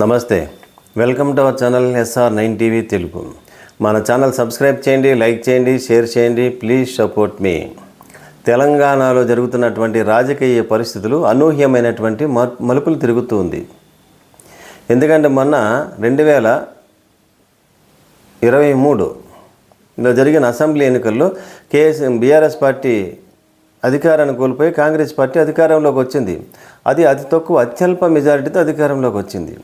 నమస్తే. Welcome to our channel SR nine TV Telugu. మన channel subscribe చేయండి like చేయండి షేర్ చేయండి ప్లీజ్ సపోర్ట్ మీ. తెలంగాణలో జరుగుతున్నటువంటి రాజకీయ పరిస్థితులు అనూహ్యమైనటువంటి మలుపులు తిరుగుతూ ఉంది. ఎందుకంటే మొన్న రెండు వేల ఇరవై మూడులో జరిగిన అసెంబ్లీ ఎన్నికల్లో కేఎస్ బీఆర్ఎస్ పార్టీ అధికారాన్ని కోల్పోయి కాంగ్రెస్ పార్టీ అధికారంలోకి వచ్చింది. అది అతి తక్కువ అత్యల్ప మెజారిటీతో అధికారంలోకి వచ్చింది.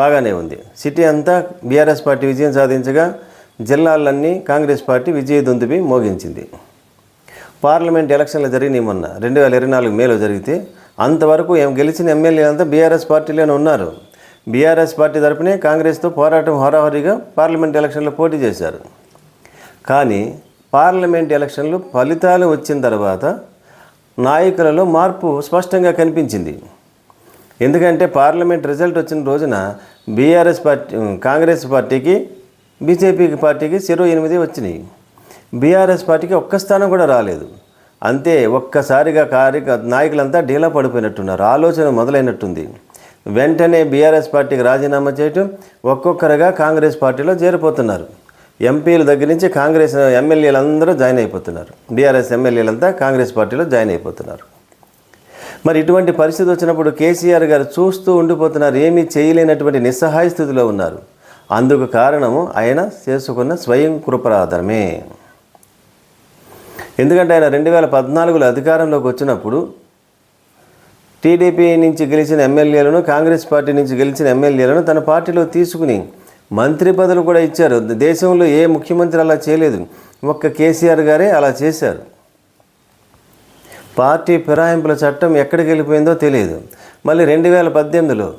బాగానే ఉంది. సిటీ అంతా బీఆర్ఎస్ పార్టీ విజయం సాధించగా జిల్లాలన్నీ కాంగ్రెస్ పార్టీ విజయ దుందుబి మోగించింది. పార్లమెంట్ ఎలక్షన్లు జరిగినాయి మొన్న. రెండు వేల ఇరవై నాలుగు మేలో జరిగితే అంతవరకు గెలిచిన ఎమ్మెల్యే అంతా బీఆర్ఎస్ పార్టీలోనే ఉన్నారు. బీఆర్ఎస్ పార్టీ తరపునే కాంగ్రెస్తో పోరాటం హోరాహోరీగా పార్లమెంట్ ఎలక్షన్లో పోటీ చేశారు. కానీ పార్లమెంట్ ఎలక్షన్లు ఫలితాలు వచ్చిన తర్వాత నాయకులలో మార్పు స్పష్టంగా కనిపించింది. ఎందుకంటే పార్లమెంట్ రిజల్ట్ వచ్చిన రోజున బీఆర్ఎస్ పార్టీ కాంగ్రెస్ పార్టీకి బీజేపీకి పార్టీకి చెరో ఎనిమిది వచ్చినాయి. బీఆర్ఎస్ పార్టీకి ఒక్క స్థానం కూడా రాలేదు. అంతే ఒక్కసారిగా కార్య నాయకులంతా డీలా పడిపోయినట్టున్నారు. ఆలోచన మొదలైనట్టుంది. వెంటనే బీఆర్ఎస్ పార్టీకి రాజీనామా చేయటం ఒక్కొక్కరుగా కాంగ్రెస్ పార్టీలో చేరిపోతున్నారు. ఎంపీల దగ్గర నుంచి కాంగ్రెస్ ఎమ్మెల్యేలందరూ జాయిన్ అయిపోతున్నారు. బీఆర్ఎస్ ఎమ్మెల్యేలంతా కాంగ్రెస్ పార్టీలో జాయిన్ అయిపోతున్నారు. మరి ఇటువంటి పరిస్థితి వచ్చినప్పుడు కేసీఆర్ గారు చూస్తూ ఉండిపోతున్నారు ఏమీ చేయలేనటువంటి నిస్సహాయ స్థితిలో ఉన్నారు. అందుకు కారణము ఆయన చేసుకున్న స్వయం కృపరాధనమే. ఎందుకంటే ఆయన రెండు వేల పద్నాలుగులో అధికారంలోకి వచ్చినప్పుడు టీడీపీ నుంచి గెలిచిన ఎమ్మెల్యేలను కాంగ్రెస్ పార్టీ నుంచి గెలిచిన ఎమ్మెల్యేలను తన పార్టీలో తీసుకుని మంత్రి పదవులు కూడా ఇచ్చారు. దేశంలో ఏ ముఖ్యమంత్రి అలా చేయలేదు. ఒక్క కేసీఆర్ గారే అలా చేశారు. పార్టీ ఫిరాయింపుల చట్టం ఎక్కడికి వెళ్ళిపోయిందో తెలియదు. మళ్ళీ రెండు వేల పద్దెనిమిదిలో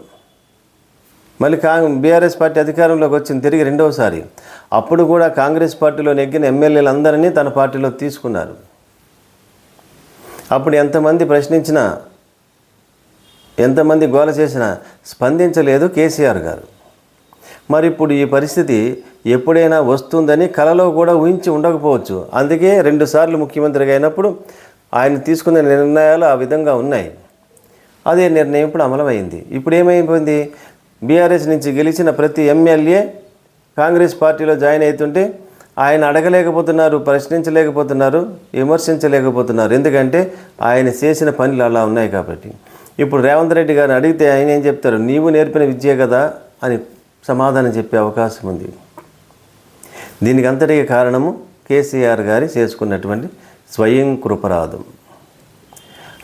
మళ్ళీ కాంగ్ బీఆర్ఎస్ పార్టీ అధికారంలోకి వచ్చింది తిరిగి రెండవసారి. అప్పుడు కూడా కాంగ్రెస్ పార్టీలో నెగ్గిన ఎమ్మెల్యేలందరినీ తన పార్టీలో తీసుకున్నారు. అప్పుడు ఎంతమంది ప్రశ్నించినా ఎంతమంది గోల చేసినా స్పందించలేదు కేసీఆర్ గారు. మరి ఇప్పుడు ఈ పరిస్థితి ఎప్పుడైనా వస్తుందని కలలో కూడా ఊహించి ఉండకపోవచ్చు. అందుకే రెండుసార్లు ముఖ్యమంత్రిగా అయినప్పుడు ఆయన తీసుకున్న నిర్ణయాలు ఆ విధంగా ఉన్నాయి. అదే నిర్ణయం ఇప్పుడు అమలమైంది. ఇప్పుడు ఏమైపోయింది? బీఆర్ఎస్ నుంచి గెలిచిన ప్రతి ఎమ్మెల్యే కాంగ్రెస్ పార్టీలో జాయిన్ అవుతుంటే ఆయన అడగలేకపోతున్నారు ప్రశ్నించలేకపోతున్నారు విమర్శించలేకపోతున్నారు. ఎందుకంటే ఆయన చేసిన పనులు అలా ఉన్నాయి కాబట్టి. ఇప్పుడు రేవంత్ రెడ్డి గారిని అడిగితే ఆయన ఏం చెప్తారు? నీవు నేర్పిన విద్యే కదా అని సమాధానం చెప్పే అవకాశం ఉంది. దీనికి అంతటికి కారణము కేసీఆర్ గారి చేసుకున్నటువంటి స్వయం కృపరాధం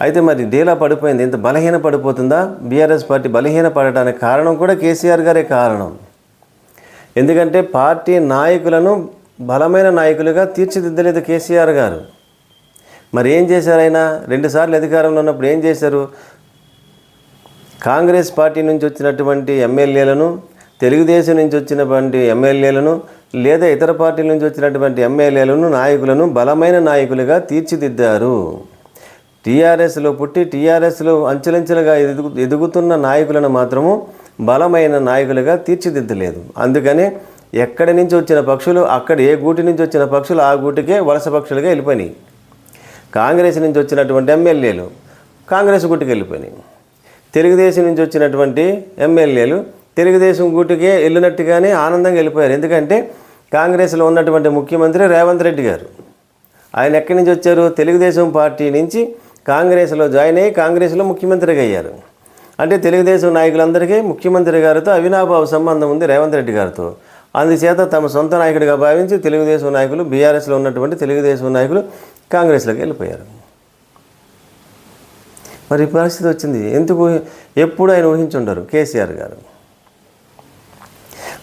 అయితే మరి డీలా పడిపోయింది. ఇంత బలహీన పడిపోతుందా? బీఆర్ఎస్ పార్టీ బలహీన పడటానికి కారణం కూడా కేసీఆర్ గారే కారణం. ఎందుకంటే పార్టీ నాయకులను బలమైన నాయకులుగా తీర్చిదిద్దలేదు కేసీఆర్ గారు. మరి ఏం చేశారు ఆయన? రెండుసార్లు అధికారంలో ఉన్నప్పుడు ఏం చేశారు? కాంగ్రెస్ పార్టీ నుంచి వచ్చినటువంటి ఎమ్మెల్యేలను తెలుగుదేశం నుంచి వచ్చినటువంటి ఎమ్మెల్యేలను లేదా ఇతర పార్టీల నుంచి వచ్చినటువంటి ఎమ్మెల్యేలను నాయకులను బలమైన నాయకులుగా తీర్చిదిద్దారు. టీఆర్ఎస్లో పుట్టి టీఆర్ఎస్లో అంచెలంచెలుగా ఎదుగు ఎదుగుతున్న నాయకులను మాత్రము బలమైన నాయకులుగా తీర్చిదిద్దలేదు. అందుకనే ఎక్కడి నుంచి వచ్చిన పక్షులు అక్కడ ఏ గూటి నుంచి వచ్చిన పక్షులు ఆ గూటికే వలస పక్షులుగా వెళ్ళిపోయినాయి. కాంగ్రెస్ నుంచి వచ్చినటువంటి ఎమ్మెల్యేలు కాంగ్రెస్ గుట్టుకు వెళ్ళిపోయినాయి. తెలుగుదేశం నుంచి వచ్చినటువంటి ఎమ్మెల్యేలు తెలుగుదేశం గూటికే వెళ్ళినట్టుగానే ఆనందంగా వెళ్ళిపోయారు. ఎందుకంటే కాంగ్రెస్లో ఉన్నటువంటి ముఖ్యమంత్రి రేవంత్ రెడ్డి గారు. ఆయన ఎక్కడి నుంచి వచ్చారు? తెలుగుదేశం పార్టీ నుంచి కాంగ్రెస్లో జాయిన్ అయ్యి కాంగ్రెస్లో ముఖ్యమంత్రిగా అయ్యారు. అంటే తెలుగుదేశం నాయకులందరికీ ముఖ్యమంత్రి గారితో అవినాభావ సంబంధం ఉంది రేవంత్ రెడ్డి గారితో. అందుచేత తమ సొంత నాయకుడిగా భావించి తెలుగుదేశం నాయకులు బీఆర్ఎస్లో ఉన్నటువంటి తెలుగుదేశం నాయకులు కాంగ్రెస్లోకి వెళ్ళిపోయారు. మరి పరిస్థితి వచ్చింది. ఎందుకు? ఎప్పుడు ఆయన ఊహించుండరు. కేసీఆర్ గారు.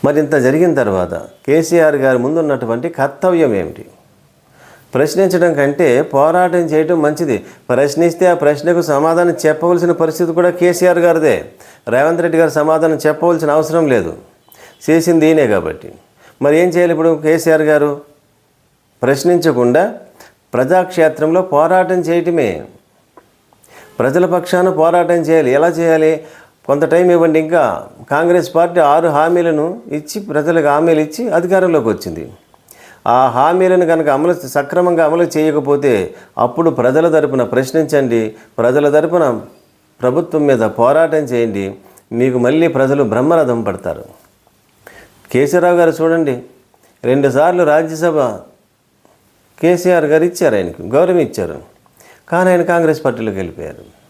మరి ఇంత జరిగిన తర్వాత కేసీఆర్ గారి ముందున్నటువంటి కర్తవ్యం ఏమిటి? ప్రశ్నించడం కంటే పోరాటం చేయడం మంచిది. ప్రశ్నిస్తే ఆ ప్రశ్నకు సమాధానం చెప్పవలసిన పరిస్థితి కూడా కేసీఆర్ గారిదే. రేవంత్ రెడ్డి గారు సమాధానం చెప్పవలసిన అవసరం లేదు. చేసింది ఈయనే కాబట్టి. మరి ఏం చేయాలి ఇప్పుడు కేసీఆర్ గారు? ప్రశ్నించకుండా ప్రజాక్షేత్రంలో పోరాటం చేయటమే. ప్రజల పక్షాన పోరాటం చేయాలి. ఎలా చేయాలి? కొంత టైం ఇవ్వండి ఇంకా. కాంగ్రెస్ పార్టీ ఆరు హామీలను ఇచ్చి ప్రజలకు హామీలు ఇచ్చి అధికారంలోకి వచ్చింది. ఆ హామీలను కనుక అమలు సక్రమంగా అమలు చేయకపోతే అప్పుడు ప్రజల తరపున ప్రశ్నించండి ప్రజల తరపున ప్రభుత్వం మీద పోరాటం చేయండి మీకు మళ్ళీ ప్రజలు బ్రహ్మరథం పడతారు. కేసీఆర్ గారు చూడండి రెండుసార్లు రాజ్యసభ కేసీఆర్ గారు ఇచ్చారు ఆయనకు గౌరవం ఇచ్చారు. కానీ ఆయన కాంగ్రెస్ పార్టీలోకి వెళ్ళిపోయారు.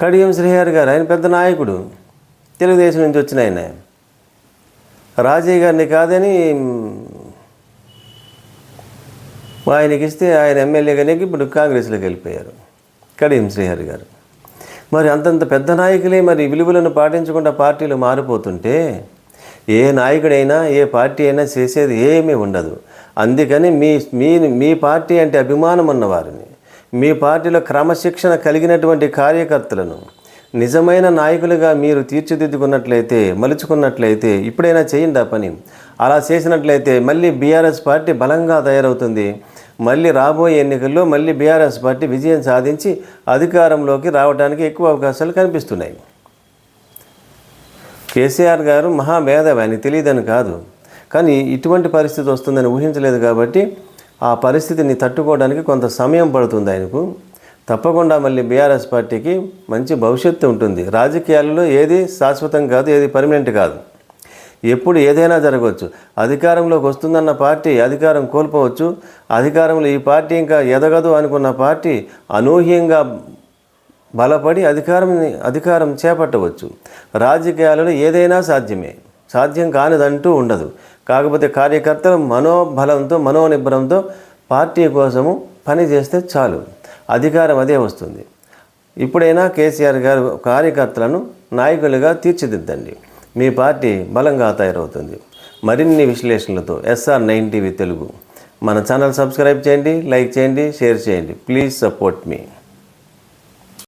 కడియం శ్రీహరి గారు ఆయన పెద్ద నాయకుడు. తెలుగుదేశం నుంచి వచ్చిన ఆయన. రాజయ్య గారిని కాదని ఆయనకి ఇస్తే ఆయన ఎమ్మెల్యేగా నెగ్గి ఇప్పుడు కాంగ్రెస్లోకి వెళ్ళిపోయారు కడియం శ్రీహరి గారు. మరి అంతంత పెద్ద నాయకులే మరి విలువలను పాటించకుండా పార్టీలు మారిపోతుంటే ఏ నాయకుడైనా ఏ పార్టీ అయినా చేసేది ఏమీ ఉండదు. అందుకని మీ మీ మీ పార్టీ అంటే అభిమానం ఉన్నవారిని. మీ పార్టీలో క్రమశిక్షణ కలిగినటువంటి కార్యకర్తలను నిజమైన నాయకులుగా మీరు తీర్చిదిద్దుకున్నట్లయితే మలుచుకున్నట్లయితే ఇప్పుడైనా చేయండి ఆ పని. అలా చేసినట్లయితే మళ్ళీ బీఆర్ఎస్ పార్టీ బలంగా తయారవుతుంది. మళ్ళీ రాబోయే ఎన్నికల్లో మళ్ళీ బీఆర్ఎస్ పార్టీ విజయం సాధించి అధికారంలోకి రావడానికి ఎక్కువ అవకాశాలు కనిపిస్తున్నాయి. కేసీఆర్ గారు మహామేధావి అని తెలియదని కాదు. కానీ ఇటువంటి పరిస్థితి వస్తుందని ఊహించలేదు కాబట్టి ఆ పరిస్థితిని తట్టుకోవడానికి కొంత సమయం పడుతుంది ఆయనకు. తప్పకుండా మళ్ళీ బీఆర్ఎస్ పార్టీకి మంచి భవిష్యత్తు ఉంటుంది. రాజకీయాలలో ఏది శాశ్వతం కాదు ఏది పర్మనెంట్ కాదు. ఎప్పుడు ఏదైనా జరగవచ్చు. అధికారంలోకి వస్తుందన్న పార్టీ అధికారం కోల్పోవచ్చు. అధికారంలో ఈ పార్టీ ఇంకా ఎదగదు అనుకున్న పార్టీ అనూహ్యంగా బలపడి అధికారం అధికారం చేపట్టవచ్చు. రాజకీయాలలో ఏదైనా సాధ్యమే. సాధ్యం కానిదంటూ ఉండదు. కాకపోతే కార్యకర్తలు మనోబలంతో మనోనిబ్బరంతో పార్టీ కోసము పని చేస్తే చాలు. అధికారం అదే వస్తుంది. ఇప్పుడైనా కేసీఆర్ గారు కార్యకర్తలను నాయకులుగా తీర్చిదిద్దండి. మీ పార్టీ బలంగా తయారవుతుంది. మరిన్ని విశ్లేషణలతో ఎస్ఆర్ నైన్ టీవీ తెలుగు. మన ఛానల్ సబ్స్క్రైబ్ చేయండి లైక్ చేయండి షేర్ చేయండి. Please support me.